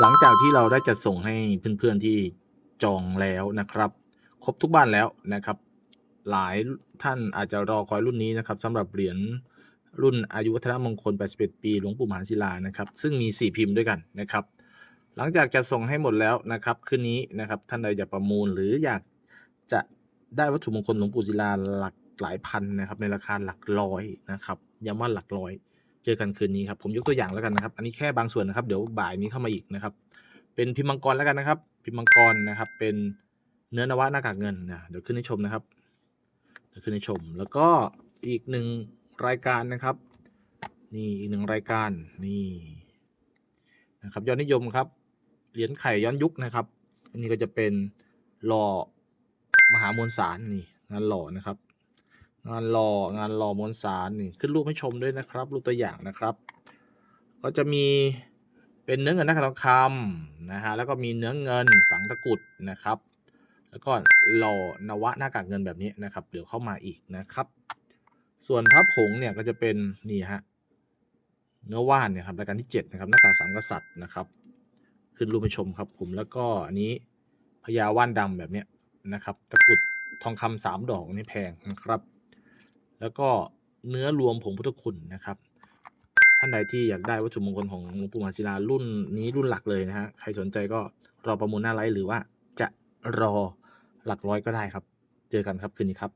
หลังจากที่เราได้จัดส่งให้เพื่อนๆที่จองแล้วนะครับ ครบทุกบ้านแล้วนะครับ หลายท่านอาจจะรอคอยรุ่นนี้นะครับสำหรับเหรียญรุ่นอายุวัฒนมงคล 81 ปีหลวงปู่มหาศิลานะครับ ซึ่งมี 4 พิมพ์ด้วยกันนะครับ หลังจากจะส่งให้หมดแล้วนะครับคืนนี้นะครับท่านใดอยากประมูลหรืออยากจะได้วัตถุมงคลหลวงปู่ศิลาหลักหลายพันนะครับในราคาหลักร้อยนะครับย้ำว่าหลักร้อย เจอกันคืนนี้ครับผมยกตัวอย่างแล้วกันนะครับ อันนี้แค่บางส่วนนะครับ เดี๋ยวบ่ายนี้เข้ามาอีกนะครับ เป็นพิมมังกรแล้วกันนะครับ พิมมังกรนะครับ เป็นเนื้อนวะหน้ากากเงินนะเดี๋ยวขึ้นให้ชมนะครับเดี๋ยวขึ้นให้ชม แล้วก็อีกหนึ่งรายการนะครับ นี่อีกหนึ่งรายการนี่นะครับยอดนิยมครับเหรียญไข่ย้อนยุคนะครับ อันนี้ก็จะเป็นหล่อมหามวลสารนี่งานหล่อนะครับ งานหล่องานหล่อมวลสารนี่ขึ้นรูปให้ชมด้วยนะครับ รูปตัวอย่างนะครับ ก็จะมีเป็นเนื้อเงินนักทองคำนะฮะแล้วก็มีเนื้อเงินฝังตะกุดนะครับ แล้วก็หล่อนวะหน้ากากเงินแบบนี้นะครับเดี๋ยวเข้ามาอีกนะครับ ส่วนพระผงเนี่ยก็จะเป็นนี่ฮะเนื้อว่านเนี่ยครับรายการที่7นะครับหน้ากากสามกษัตริย์นะครับ ขึ้นรูปให้ชมครับผมแล้วก็อันนี้พญาว่านดำแบบเนี้ยนะครับ ตะกุดทองคำสามดอกนี่แพงนะครับ แล้วก็เนื้อรวมผงพุทธคุณนะครับ ท่านใดที่อยากได้วัตถุมงคลของหลวงปู่มหาศิลารุ่นนี้รุ่นหลักเลยนะฮะใครสนใจก็รอประมูลหน้าไลฟ์หรือว่าจะรอหลักร้อยก็ได้ครับ เจอกันครับคืนนี้ครับ